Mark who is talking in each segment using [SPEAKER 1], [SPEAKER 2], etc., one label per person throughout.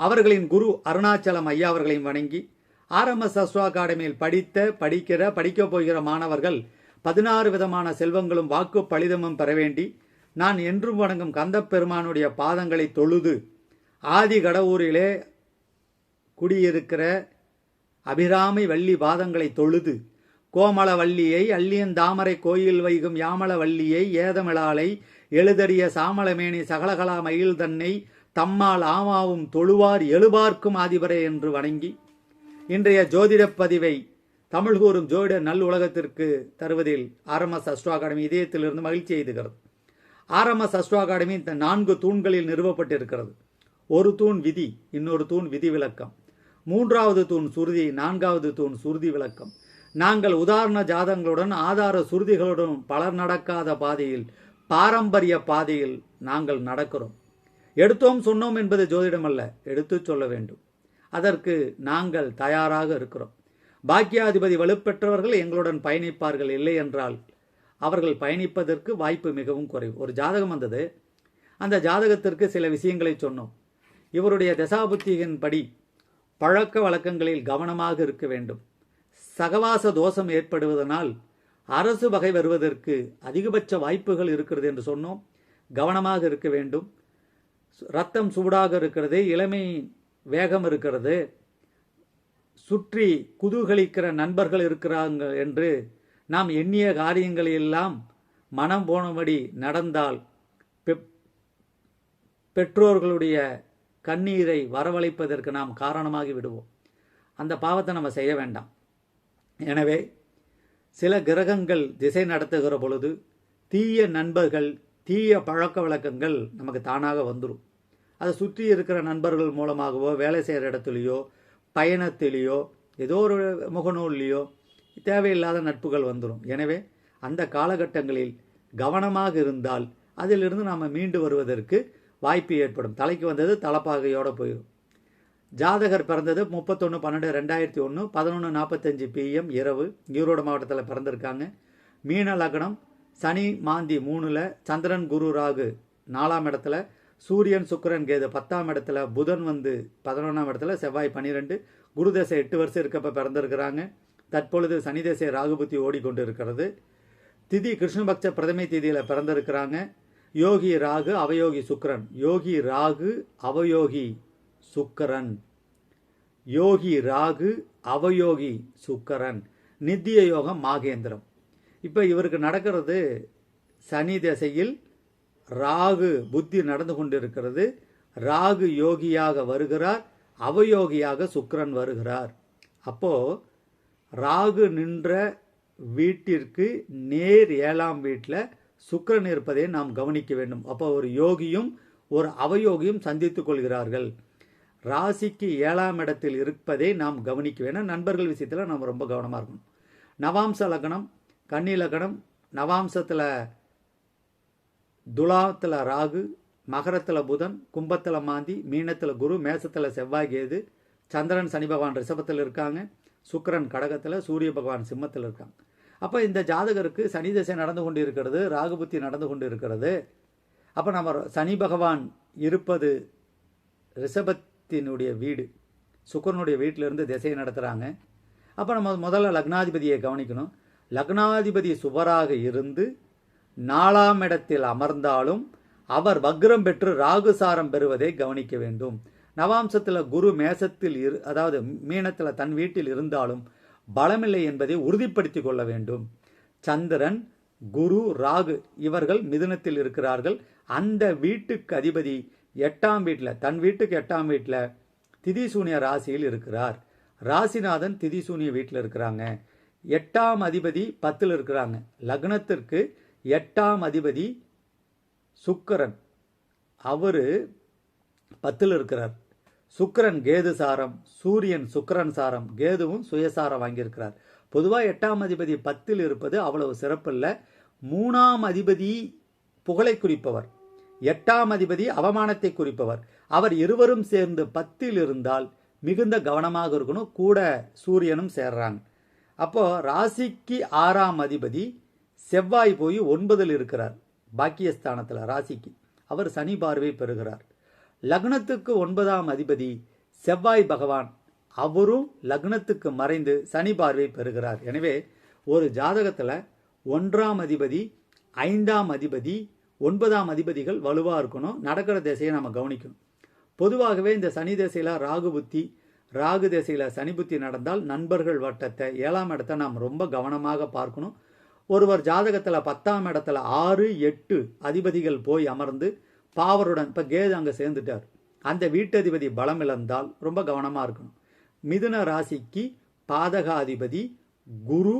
[SPEAKER 1] அவர்களின் குரு அருணாச்சலம் ஐயா அவர்களையும் வணங்கி ஆர்எம்எஸ் அஸ்வா அகாடமியில் படித்த படிக்கிற படிக்கப் போகிற மாணவர்கள் பதினாறு விதமான செல்வங்களும் வாக்கு பலிதமும் பெற வேண்டி நான் என்றும் வணங்கும் கந்தப்பெருமானுடைய பாதங்களை தொழுது ஆதி கடவுரிலே குடியிருக்கிற அபிராமி வள்ளி பாதங்களை தொழுது கோமள வள்ளியை அள்ளியன் தாமரை கோயில் வைகும் யாமள வள்ளியை ஏதமிழாலை எழுதறிய சாமளமேனி சகலகலா மயில் தன்னை தம்மால் ஆமாவும் தொழுவார் எழுபார்க்கும் ஆதிபரே என்று வணங்கி இன்றைய ஜோதிடப் பதிவை தமிழ் கூறும் ஜோதிட நல் உலகத்திற்கு தருவதில் ஆர்எம்எஸ் அஸ்ட்ரோ அகாடமி இதயத்திலிருந்து மகிழ்ச்சி எய்துகிறது. ஆர்எம்எஸ் அஸ்ட்ரோ அகாடமி இந்த நான்கு தூண்களில் நிறுவப்பட்டிருக்கிறது. ஒரு தூண் விதி இன்னொரு தூண் விதி விளக்கம். மூன்றாவது தூண் சுருதி நான்காவது தூண் சுருதி விளக்கம். நாங்கள் உதாரண ஜாதங்களுடன் ஆதார சுருதிகளுடன் பலர் நடக்காத பாதையில் பாரம்பரிய பாதையில் நாங்கள் நடக்கிறோம். எடுத்தோம் சொன்னோம் என்பது ஜோதிடம் அல்ல எடுத்துச் சொல்ல வேண்டும். அதற்கு நாங்கள் தயாராக இருக்கிறோம். பாக்கியாதிபதி வலுப்பெற்றவர்கள் எங்களுடன் பயணிப்பார்கள் இல்லை என்றால் அவர்கள் பயணிப்பதற்கு வாய்ப்பு மிகவும் குறைவு. ஒரு ஜாதகம் வந்தது. அந்த ஜாதகத்திற்கு சில விஷயங்களை சொன்னோம். இவருடைய தசாபுத்தியின் படி பழக்க வழக்கங்களில் கவனமாக இருக்க வேண்டும். சகவாச தோஷம் ஏற்படுவதனால் அரசு வகை வருவதற்கு அதிகபட்ச வாய்ப்புகள் இருக்கிறது என்று சொன்னோம். கவனமாக இருக்க வேண்டும். ரத்தம் சூடாக இருக்கிறது இளமை வேகம் இருக்கிறது சுற்றி குதூகலிக்கிற நண்பர்கள் இருக்கிறாங்க என்று நாம் எண்ணிய காரியங்களெல்லாம் மனம் போனபடி நடந்தால் பெற்றோர்களுடைய கண்ணீரை வரவழைப்பதற்கு நாம் காரணமாகி விடுவோம். அந்த பாவத்தை நம்ம செய்ய வேண்டாம். எனவே சில கிரகங்கள் திசை நடத்துகிற பொழுது தீய நண்பர்கள் தீய பழக்க வழக்கங்கள் நமக்கு தானாக வந்துடும் அதை சுற்றி இருக்கிற நண்பர்கள் மூலமாகவோ வேலை செய்கிற இடத்துலையோ பயணத்திலேயோ ஏதோ ஒரு முகநூல்லையோ தேவையில்லாத நட்புகள் வந்துடும் எனவே அந்த காலகட்டங்களில் கவனமாக இருந்தால் அதிலிருந்து நாம் மீண்டு வருவதற்கு வாய்ப்பு ஏற்படும். தலைக்கு வந்தது தலைப்பாகையோடு போயிடும் ஜாதகர் பிறந்தது முப்பத்தொன்று பன்னெண்டு ரெண்டாயிரத்தி ஒன்று பதினொன்று நாற்பத்தஞ்சு பிஎம் இரவு. ஈரோடு மாவட்டத்தில் பிறந்திருக்காங்க. மீன லக்னம் சனி மாந்தி மூணில் சந்திரன் குரு ராகு நாலாம் இடத்துல சூரியன் சுக்கிரன் கேது பத்தாம் இடத்துல புதன் வந்து பதினொன்றாம் இடத்துல செவ்வாய் பன்னிரெண்டு குரு தசை எட்டு வருஷம் இருக்கப்ப பிறந்திருக்கிறாங்க. தற்பொழுது சனி தசை ராகுபுத்தி ஓடிக்கொண்டு இருக்கிறது திதி கிருஷ்ணபக்ச பிரதமை திதியில் பிறந்திருக்கிறாங்க. யோகி ராகு அவயோகி சுக்கரன். யோகி ராகு அவயோகி சுக்கரன். யோகி ராகு அவயோகி சுக்கரன். நித்திய யோகம் மாகேந்திரம். இப்போ இவருக்கு நடக்கிறது சனி திசையில் ராகு புத்தி நடந்து கொண்டிருக்கிறது. ராகு யோகியாக வருகிறார். அவயோகியாக சுக்கரன் வருகிறார். அப்போ ராகு நின்ற வீட்டிற்கு நேர் ஏழாம் வீட்டில் சுக்கரன் இருப்பதை நாம் கவனிக்க வேண்டும். அப்போ ஒரு யோகியும் ஒரு அவயோகியும் சந்தித்து கொள்கிறார்கள். ராசிக்கு ஏழாம் இடத்தில் இருப்பதை நாம் கவனிக்க வேண்டும். நண்பர்கள் விஷயத்தில் நாம் ரொம்ப கவனமாக இருக்கணும். நவாம்ச லக்னம் கன்னி லக்னம் நவாம்சத்தில் துலாத்தில் ராகு மகரத்தில் புதன் கும்பத்தில் மாந்தி மீனத்தில் குரு மேசத்தில் செவ்வாய் கேது சந்திரன் சனி பகவான் ரிஷபத்தில் இருக்காங்க. சுக்கரன் கடகத்தில் சூரிய பகவான் சிம்மத்தில் இருக்காங்க. அப்போ இந்த ஜாதகருக்கு சனி திசை நடந்து கொண்டு இருக்கிறது ராகுபுத்தி நடந்து கொண்டு இருக்கிறது அப்போ நம்ம சனி பகவான் இருப்பது ரிஷபத்தினுடைய வீடு. சுக்கரனுடைய வீட்டிலிருந்து திசையை நடத்துகிறாங்க அப்போ நம்ம முதல்ல லக்னாதிபதியை கவனிக்கணும். லக்னாதிபதி சுபராக இருந்து நாலாம் இடத்தில் அமர்ந்தாலும் அவர் வக்ரம் பெற்று ராகுசாரம் பெறுவதை கவனிக்க வேண்டும். நவாம்சத்தில் குரு மேசத்தில் இரு அதாவது மீனத்தில் தன் வீட்டில் இருந்தாலும் பலமில்லை என்பதை உறுதிப்படுத்திக் கொள்ள வேண்டும். சந்திரன் குரு ராகு இவர்கள் மிதுனத்தில் இருக்கிறார்கள். அந்த வீட்டுக்கு அதிபதி எட்டாம் வீட்டில் தன் வீட்டுக்கு எட்டாம் வீட்டில் திதிசூனிய ராசியில் இருக்கிறார். ராசிநாதன் திதிசூனிய வீட்டில் இருக்கிறாங்க. எட்டாம் அதிபதி பத்தில் இருக்கிறாங்க. லக்னத்திற்கு எட்டாம் அதிபதி சுக்கரன். அவர் பத்தில் இருக்கிறார். சுக்கரன் கேது சாரம் சூரியன் சுக்கரன் சாரம் கேதுவும் சுயசாரம் வாங்கியிருக்கிறார். பொதுவாக எட்டாம் அதிபதி பத்தில் இருப்பது அவ்வளவு சிறப்பில்ல. மூணாம் அதிபதி புகழை குறிப்பவர். எட்டாம் அதிபதி அவமானத்தை குறிப்பவர். அவர் இருவரும் சேர்ந்து பத்தில் இருந்தால் மிகுந்த கவனமாக இருக்கணும். கூட சூரியனும் சேர்றாங்க. அப்போ ராசிக்கு ஆறாம் அதிபதி செவ்வாய் போய் ஒன்பதில் இருக்கிறார். பாக்கியஸ்தானத்தில் ராசிக்கு. அவர் சனி பார்வை பெறுகிறார். லக்னத்துக்கு ஒன்பதாம் அதிபதி செவ்வாய் பகவான் அவரும் லக்னத்துக்கு மறைந்து சனி பார்வை பெறுகிறார். எனவே ஒரு ஜாதகத்தில் ஒன்றாம் அதிபதி ஐந்தாம் அதிபதி ஒன்பதாம் அதிபதிகள் வலுவாக இருக்கணும். நடக்கிற திசையை நம்ம கவனிக்கணும். பொதுவாகவே இந்த சனி திசையில் ராகு புத்தி ராகு திசையில் சனி புத்தி நடந்தால் நண்பர்கள் வட்டத்தை ஏழாம் இடத்தை நாம் ரொம்ப கவனமாக பார்க்கணும். ஒருவர் ஜாதகத்தில் பத்தாம் இடத்துல ஆறு எட்டு அதிபதிகள் போய் அமர்ந்து பாவருடன் இப்போ கேது அங்கே சேர்ந்துட்டார். அந்த வீட்டதிபதி பலம் இழந்தால் ரொம்ப கவனமாக இருக்கணும். மிதுன ராசிக்கு பாதகாதிபதி குரு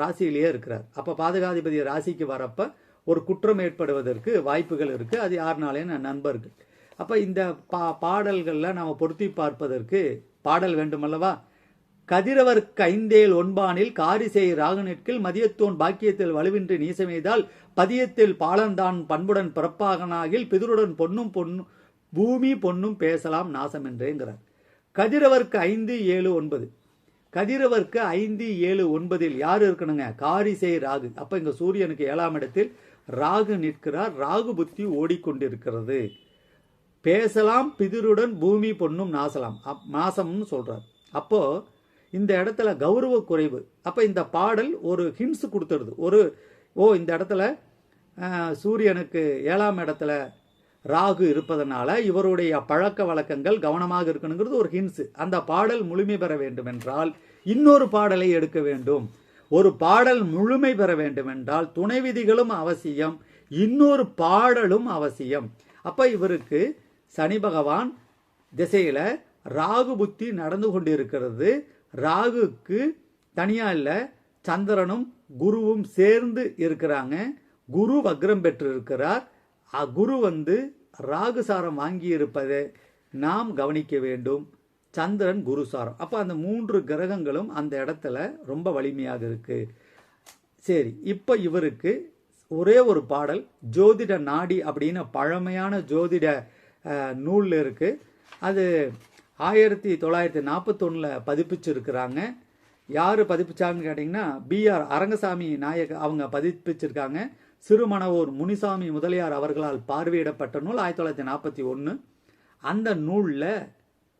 [SPEAKER 1] ராசியிலேயே இருக்கிறார். அப்போ பாதகாதிபதி ராசிக்கு வரப்ப ஒரு குற்றம் ஏற்படுவதற்கு வாய்ப்புகள் இருக்குது அது யாருனாலே நண்பர்கள். அப்போ இந்த பா பாடல்களில் நாம் பொருத்தி பார்ப்பதற்கு பாடல் வேண்டுமல்லவா? கதிரவர்க்கு ஐந்தேல் ஒன்பானில் காரிசை ராகனிற்கில் மதியத்தோன் பாக்கியத்தில் வலுவின்றி நீசமெய்தால் பதியத்தில் பாலந்தான் பண்புடன் பிறப்பாகனாகில் பிதருடன் பொன்னும் பொன்னும் பூமி பொன்னும் பேசலாம் நாசம் என்றேங்கிறார் கதிரவர்க்கு ஐந்து ஏழு ஒன்பது. கதிரவர்க்கு ஐந்து ஏழு ஒன்பதில் யார் இருக்கணுங்க? காரிசை ராகு. அப்போ இங்கே சூரியனுக்கு ஏழாம் இடத்தில் ராகு நிற்கிறார். ராகு புத்தி ஓடிக்கொண்டிருக்கிறது. பேசலாம் பிதிருடன் பூமி பொண்ணும் நாசலாம். அப் நாசம்னு சொல்றார். அப்போ இந்த இடத்துல கௌரவ குறைவு. அப்போ இந்த பாடல் ஒரு ஹின்ஸ் கொடுத்துருது ஒரு ஓ இந்த இடத்துல சூரியனுக்கு ஏழாம் இடத்துல ராகு இருப்பதனால இவருடைய பழக்க வழக்கங்கள் கவனமாக இருக்கணுங்கிறது ஒரு ஹின்ஸ் அந்த பாடல் முழுமை பெற வேண்டும் என்றால் இன்னொரு பாடலை எடுக்க வேண்டும். ஒரு பாடல் முழுமை பெற வேண்டும் என்றால் துணை விதிகளும் அவசியம் இன்னொரு பாடலும் அவசியம். அப்ப இவருக்கு சனி பகவான் திசையில ராகு புத்தி நடந்து கொண்டிருக்கிறது. ராகுக்கு தனியா இல்லை சந்திரனும் குருவும் சேர்ந்து இருக்கிறாங்க. குரு வக்ரம் பெற்று இருக்கிறார் குரு வந்து ராகு சாரம் வாங்கி இருப்பதை நாம் கவனிக்க வேண்டும். சந்திரன் குரு சாரம். அப்போ அந்த மூன்று கிரகங்களும் அந்த இடத்துல ரொம்ப வலிமையாக இருக்கு. சரி இப்போ இவருக்கு ஒரே ஒரு பாடல் ஜோதிட நாடி அப்படின்னு பழமையான ஜோதிட நூலில் இருக்குது அது ஆயிரத்தி தொள்ளாயிரத்தி நாற்பத்தொன்னில் பதிப்பிச்சிருக்கிறாங்க. யார் பதிப்பிச்சாங்கன்னு கேட்டிங்கன்னா பிஆர் அரங்கசாமி நாயக் அவங்க பதிப்பிச்சிருக்காங்க. சிறுமணவூர் முனிசாமி முதலியார் அவர்களால் பார்வையிடப்பட்ட நூல் ஆயிரத்தி தொள்ளாயிரத்தி நாற்பத்தி ஒன்று அந்த நூலில்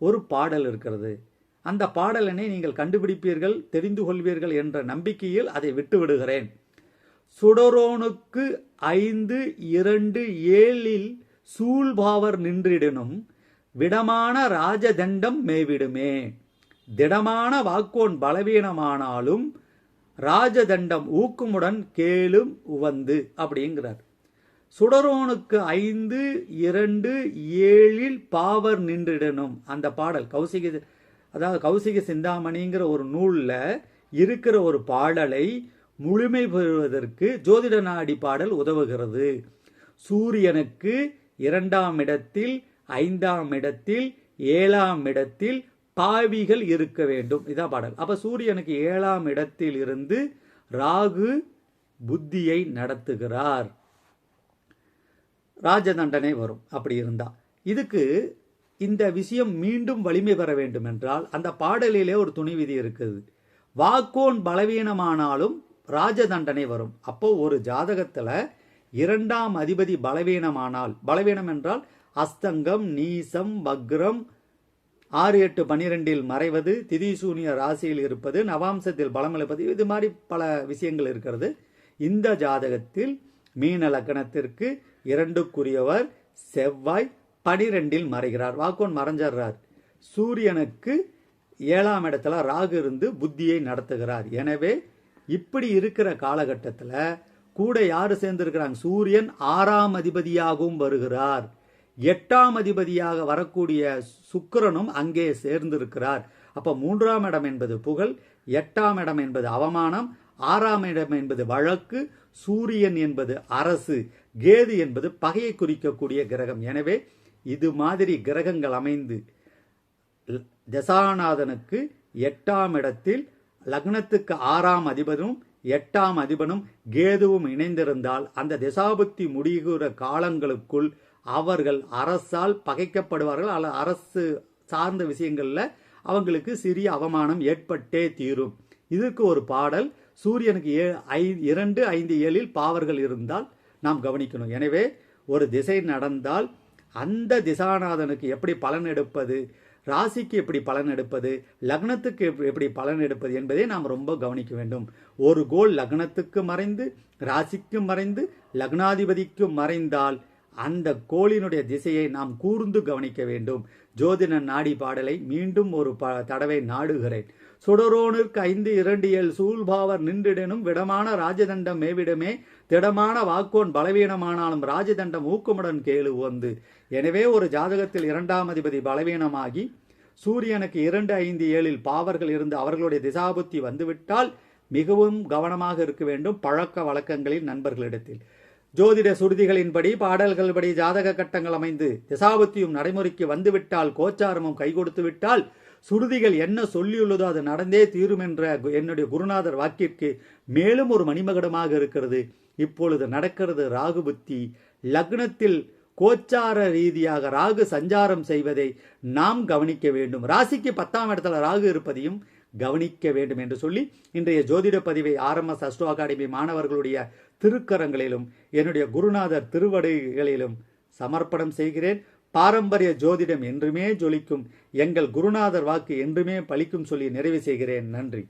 [SPEAKER 1] ஒரு பாடல் இருக்கிறது. அந்த பாடலனை நீங்கள் கண்டுபிடிப்பீர்கள் தெரிந்து கொள்வீர்கள் என்ற நம்பிக்கையில் அதை விட்டு விடுகிறேன் சுடரோனுக்கு ஐந்து இரண்டு ஏழில் சூழ்பாவர் நின்றிடனும் விடமான ராஜதண்டம் மேவிடுமே. திடமான வாக்கோன் பலவீனமானாலும் ராஜதண்டம் ஊக்குமுடன் கேளும் உவந்து அப்படிங்கிறார். சுடரோனுக்கு ஐந்து இரண்டு ஏழில் பாவர் நின்றிடணும். அந்த பாடல் கௌசிக அதாவது கௌசிக சிந்தாமணிங்கிற ஒரு நூலில் இருக்கிற ஒரு பாடலை முழுமை பெறுவதற்கு ஜோதிட நாடி பாடல் உதவுகிறது. சூரியனுக்கு இரண்டாம் இடத்தில் ஐந்தாம் இடத்தில் ஏழாம் இடத்தில் பாவிகள் இருக்க வேண்டும். இதான் பாடல். அப்ப சூரியனுக்கு ஏழாம் இடத்தில் இருந்து ராகு புத்தியை நடத்துகிறார். ராஜ தண்டனை வரும். அப்படி இருந்தா. இதுக்கு இந்த விஷயம் மீண்டும் வலிமை பெற வேண்டும் என்றால் அந்த பாடலிலே ஒரு துணை விதி இருக்குது. வாக்கோன் பலவீனமானாலும் ராஜ தண்டனை வரும். அப்போ ஒரு ஜாதகத்துல இரண்டாம் அதிபதி பலவீனமானால் பலவீனம் என்றால் அஸ்தங்கம் நீசம் வக்ரம். ஆறு எட்டு பனிரெண்டில் மறைவது திதிசூனிய ராசியில் இருப்பது நவாம்சத்தில் பலம் இழப்பது இது மாதிரி பல விஷயங்கள் இருக்கிறது. இந்த ஜாதகத்தில் மீன லக்கணத்திற்கு இரண்டுக்குரியவர் செவ்வாய் பனிரெண்டில் மறைகிறார். வாக்கோன் மறைஞ்சிடுறார். சூரியனுக்கு ஏழாம் இடத்துல ராகு இருந்து புத்தியை நடத்துகிறார். எனவே இப்படி இருக்கிற காலகட்டத்தில் கூட யாரு சேர்ந்திருக்கிறாங்க? சூரியன் ஆறாம் அதிபதியாகவும் வருகிறார். எட்டாம் அதிபதியாக வரக்கூடிய சுக்கிரனும் அங்கே சேர்ந்திருக்கிறார். அப்ப மூன்றாம் இடம் என்பது புகழ் எட்டாம் இடம் என்பது அவமானம் ஆறாம் இடம் என்பது வழக்கு சூரியன் என்பது அரசு கேது என்பது பகையை குறிக்கக்கூடிய கிரகம். எனவே இது மாதிரி கிரகங்கள் அமைந்து தசாநாதனுக்கு எட்டாம் இடத்தில் லக்னத்துக்கு ஆறாம் அதிபரும் எட்டாம் அதிபனும் கேதுவும் இணைந்திருந்தால் அந்த திசாபுத்தி முடிகிற காலங்களுக்குள் அவர்கள் அரசால் பகைக்கப்படுவார்கள். அல்ல அரசு சார்ந்த விஷயங்களில் அவங்களுக்கு சிறிய அவமானம் ஏற்பட்டே தீரும். இதற்கு ஒரு பாடல். சூரியனுக்கு ஏ ஐ இரண்டு ஐந்து ஏழில் பாவர்கள் இருந்தால் நாம் கவனிக்கணும். எனவே ஒரு திசை நடந்தால் அந்த திசாநாதனுக்கு எப்படி பலன் எடுப்பது? ராசிக்கு எப்படி பலன் எடுப்பது? லக்னத்துக்கு எப்படி- எப்படி பலன் எடுப்பது என்பதை நாம் ரொம்ப கவனிக்க வேண்டும். ஒரு கோல் லக்னத்துக்கு மறைந்து ராசிக்கு மறைந்து லக்னாதிபதிக்கு மறைந்தால் அந்த கோளினுடைய திசையை நாம் கூர்ந்து கவனிக்க வேண்டும். ஜோதிட நாடி பாடலை மீண்டும் ஒரு ப தடவை நாடுகிறேன். சுடரோனிற்கு ஐந்து இரண்டு ஏழு சூழ்பாவர் நின்றிடனும் விடமான ராஜதண்டம் மேவிடமே திடமான வாக்கோன் பலவீனமானாலும் ராஜதண்டம் ஊக்கமுடன் கேளு வந்து எனவே ஒரு ஜாதகத்தில் இரண்டாம் அதிபதி பலவீனமாகி சூரியனுக்கு இரண்டு ஐந்து ஏழில் பாவர்கள் இருந்து அவர்களுடைய திசாபுத்தி வந்துவிட்டால் மிகவும் கவனமாக இருக்க வேண்டும் பழக்க வழக்கங்களில் நண்பர்களிடத்தில். ஜோதிட சுருதிகளின்படி பாடல்கள்படி ஜாதக கட்டங்கள் அமைந்து திசாபத்தியும் நடைமுறைக்கு வந்துவிட்டால் கோச்சாரமும் கை கொடுத்து விட்டால் சுருதிகள் என்ன சொல்லியுள்ளதோ அது நடந்தே தீரும் என்ற என்னுடைய குருநாதர் வாக்கிற்கு மேலும் ஒரு மணிமகடமாக இருக்கிறது. இப்பொழுது நடக்கிறது ராகு புத்தி. லக்னத்தில் கோச்சார ரீதியாக ராகு சஞ்சாரம் செய்வதை நாம் கவனிக்க வேண்டும். ராசிக்கு பத்தாம் இடத்துல ராகு இருப்பதையும் கவனிக்க வேண்டும் என்று சொல்லி இன்றைய ஜோதிட பதிவை ஆர்எம்எஸ் அஸ்ட்ரோ அகாடமி மாணவர்களுடைய திருக்கரங்களிலும் என்னுடைய குருநாதர் திருவடிகளிலும் சமர்ப்பணம் செய்கிறேன். பாரம்பரிய ஜோதிடம் என்றுமே ஜொலிக்கும் எங்கள் குருநாதர் வாக்கு என்றுமே பலிக்கும் சொல்லி நிறைவு செய்கிறேன். நன்றி.